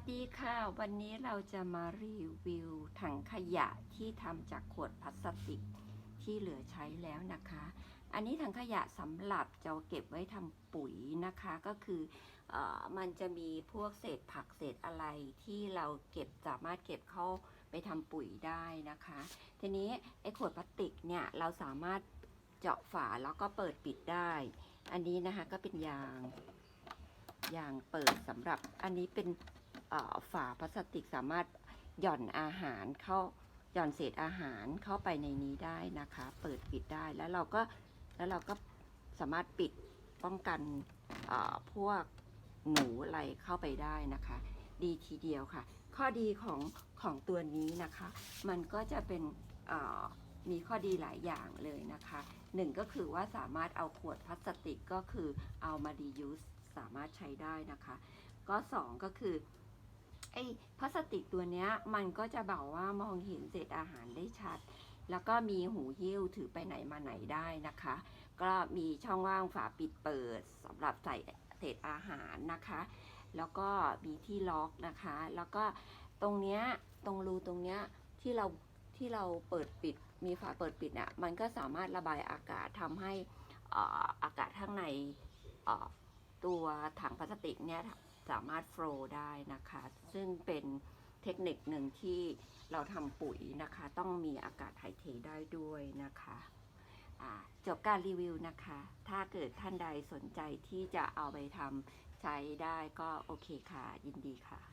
สดีค่ะ วันนี้เราจะมารีวิวถังขยะที่ทำจากขวดพลาสติกที่เหลือใช้แล้วนะคะ อันนี้ถังขยะสำหรับจะเก็บไว้ทำปุ๋ยนะคะก็คือเออมันจะมีพวกเศษผักเศษอะไรที่เราเก็บสามารถเก็บเข้าไปทำปุ๋ยได้นะคะ ทีนี้ไอ้ขวดพลาสติกเนี่ยเราสามารถเจาะฝาแล้วก็เปิดปิดได้ อันนี้นะคะก็เป็นยางยางเปิดสำหรับอันนี้เป็น ฝาพลาสติกสามารถหย่อนอาหารเข้าหย่อนเศษอาหารเข้าไปในนี้ได้นะคะ เปิดปิดได้แล้วเราก็แล้วเราก็สามารถปิดป้องกันพวกหนูอะไรเข้าไปได้นะคะ ดีทีเดียวค่ะ ข้อดีของของตัวนี้นะคะ มันก็จะเป็นมีข้อดีหลายอย่างเลยนะคะหนึ่งก็คือว่าสามารถเอาขวดพลาสติกก็คือเอามา reuse สามารถใช้ได้นะคะ ก็สองก็คือ ไอ้พลาสติกตัวเนี้ยมันก็จะบอกว่ามองเห็นเศษอาหารได้ชัด แล้วก็มีหูหิ้วถือไปไหนมาไหนได้นะคะ ก็มีช่องว่างฝาปิดเปิดสำหรับใส่เศษอาหารนะคะ แล้วก็มีที่ล็อกนะคะ แล้วก็ตรงเนี้ยตรงรูตรงเนี้ยที่เราที่เราเปิดปิดมีฝาเปิดปิดอะมันก็สามารถระบายอากาศทำให้อออากาศข้างในออตัวถังพลาสติกเนี่ย สามารถโฟลได้นะคะ ซึ่งเป็นเทคนิคหนึ่งที่เราทำปุ๋ยนะคะ ต้องมีอากาศถ่ายเทได้ด้วยนะคะจบการรีวิวนะคะ ถ้าเกิดท่านใดสนใจที่จะเอาไปทำใช้ได้ก็โอเคค่ะ ยินดีค่ะ